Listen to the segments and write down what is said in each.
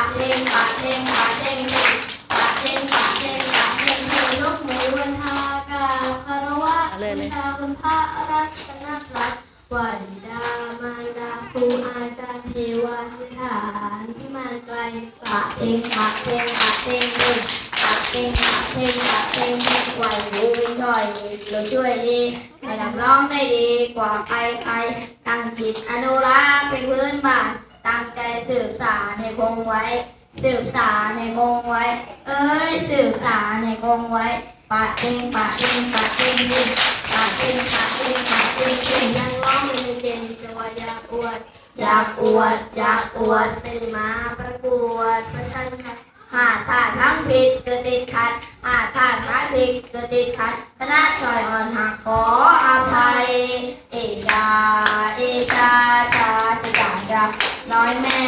ะเล่งปะเล่งปะเล่งเลงปะเล่งปะเล่งปะเล่งเล่งยกมือวันทากาบคารวะเอาเลยเลยบูชาคุณพระรัตนตรัยวันดามารดาครูอาจารย์เทวาสถานที่มาไกลปะเองปะเองปะเองเล่งปะเองปะเองปะเองเล่งไหวหูเป็นช่อยเราช่วยดีให้นักร้องได้ดีกว่าใครใครตั้งจิตอนุรักษ์เป็นพื้นบ้าน ตั้งใจสืบสารให้คงไว้ สืบสารให้คงไว้ เอ้ยสืบสารให้คงไว้ปะเองปะเองปะเองเองปะเองปะเองปะเองเองยังร้องไม่เป็นจะว่าอยากอวดอยากอวดอยากอวดเป็นมาประกวดประชันขัดหาท่าทั้งผิดเกิดติดขัดหาท่าทั้งผิดเกิดติดขัดคณะซอยอ่อนหักขออภัย เอชา เอชาชา จะจ่าจะน้อยแม่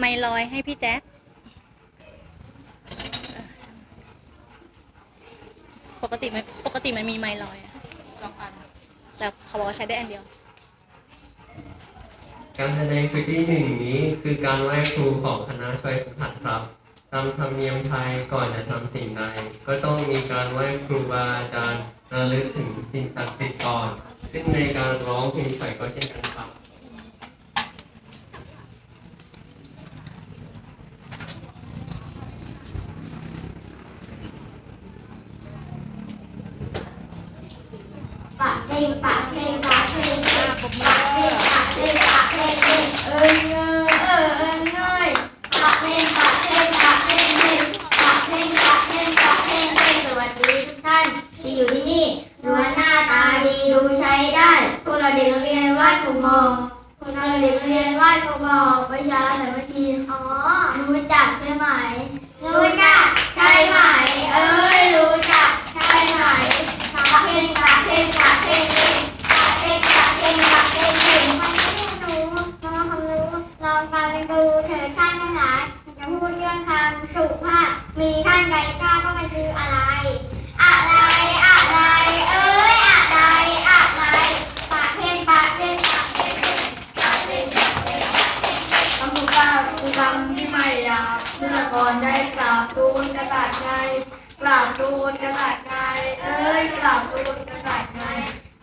ไม่ลอยให้พี่แจ๊คปกติมันปกติมันมีไม้ลอยอะสองอันแต่เขาบอกว่าใช้ได้อันเดียว การแสดงชุดที่หนึ่งนี้คือการไหว้ครูของคณะช่วยฝึกหัดครับ ตามธรรมเนียมไทยก่อนจะทำสิ่งใดก็ต้องมีการไหว้ครูบาอาจารย์ระลึกถึงสิ่งศักดิ์สิทธิ์ก่อน ซึ่งในการร้องเพลงไส่ก็เช่นกันครับปะเท่งปะเท่งปะ เราเด็กโรงเรียนวัดกุมองพวกเราเด็กโรงเรียนไหวัดกุมอประชาสามัคคีอ๋อรู้จักใช่ไหม รู้จักใช่ไหม เอ้ยรู้จักใช่ไหมปะเพ่งปะเพ่งปะเพ่งเพ่งปะเพ่งปะเพ่งปะเพ่งเพ่งวันนี้หนูมาทำรู้ลองฟังกันดูเถิดท่านทั้งหลายจะพูดเรื่องคำสุภาพมีท่านใดทราบว่ามันคืออะไร ไม่หยาบเมื่อก่อนใช้กราบทูลกษัตริย์ไงกราบทูลกษัตริย์ไงเอ้ยกราบทูลกษัตริย์ไง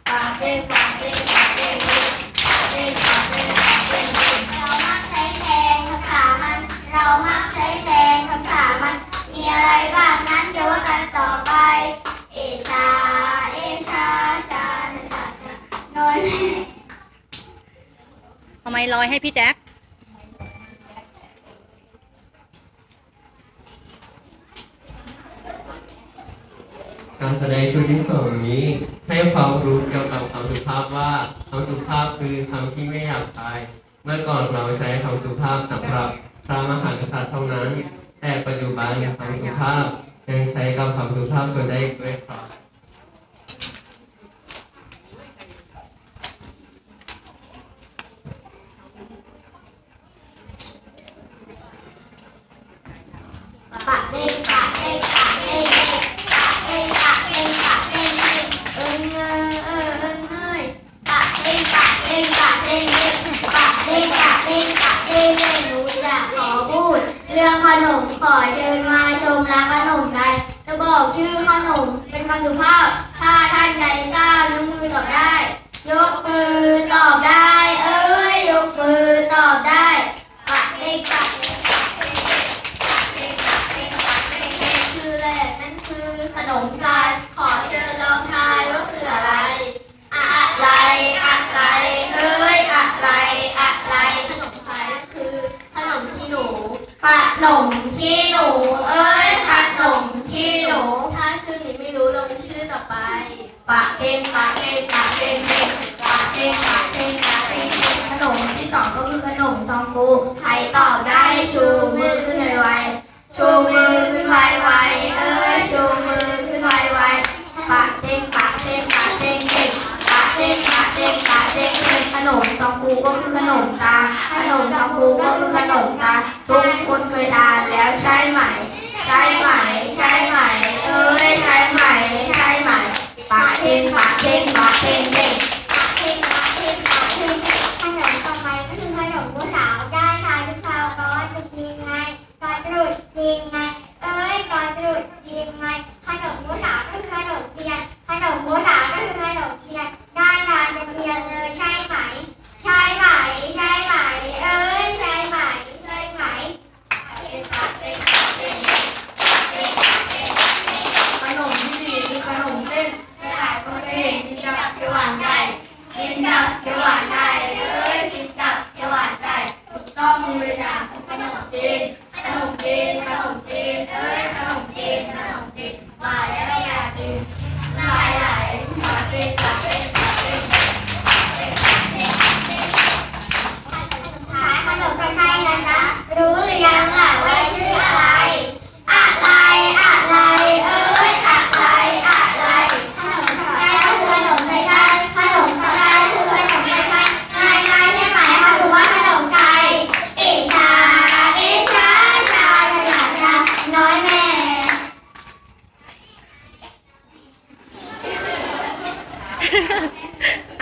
ปากเด้งปากเด้งปากเด้งปากเด้งปากเด้งปากเด้งเรามักใช้แทนคำถามัน เรามักใช้แทนคำถามัน มีอะไรบ้างนั้นเดี๋ยวว่ากันต่อไป เอชาเอชาชาชาชาชาน้อยแม่เอาไมลอยให้พี่แจ๊ค การ แสดงชุดที่สองนี้ ให้ความรู้เกี่ยวกับคำสุภาพว่าคำสุภาพคือคำที่ไม่หยาบคาย เมื่อก่อนเราใช้คำสุภาพสำหรับพระมหากษัตริย์เท่านั้น แต่ปัจจุบันคำสุภาพยังใช้กับคำสุภาพส่วนได้ด้วยครับ รื่องขนม ขอเชิญมาชมร้านขนมไทยจะบอกชื่อขนมเป็นคำสุภาพ ถ้าท่านใดทราบยกมือตอบได้ ยกมือตอบได้ เอ้ย ยกมือตอบได้ นมขี้หนู เอ้ยขนมขี้หนู ถ้าชื่อนี้ไม่รู้ลงชื่อต่อไป ปะเองปะเองปะเองเองปะเองปะเองปะเองเองขนมที่สองก็คือขนมทองฟูใครตอบได้ชูมือขึ้นไวๆชูมือขึ้นไวๆเอ้ยชูมือขึ้นไวๆปะเองปะเองปะเองเองปะ เด้งกะเด้งกะเด้งเป็นขนมตองกูก็คือขนมตาลขนมตองกูก็คือขนมตาลทุกคนเคยทานแล้วใช่ไหม ใช่ไหม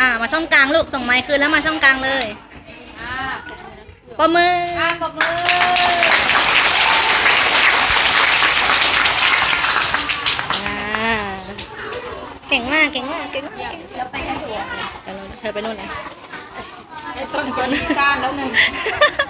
อ่ามาช่องกลางลูกส่งไมค์คืนแล้วมาช่องกลางเลยอ่าปรบมืออ่าปรบมืออ่าเก่งมากเก่งมากเก่งมากแล้วไปชั้นถูกเดี๋ยวเราเธอไปนู่นเลยไอ้ต้นคนนี้สร้างแล้วหนึ่ง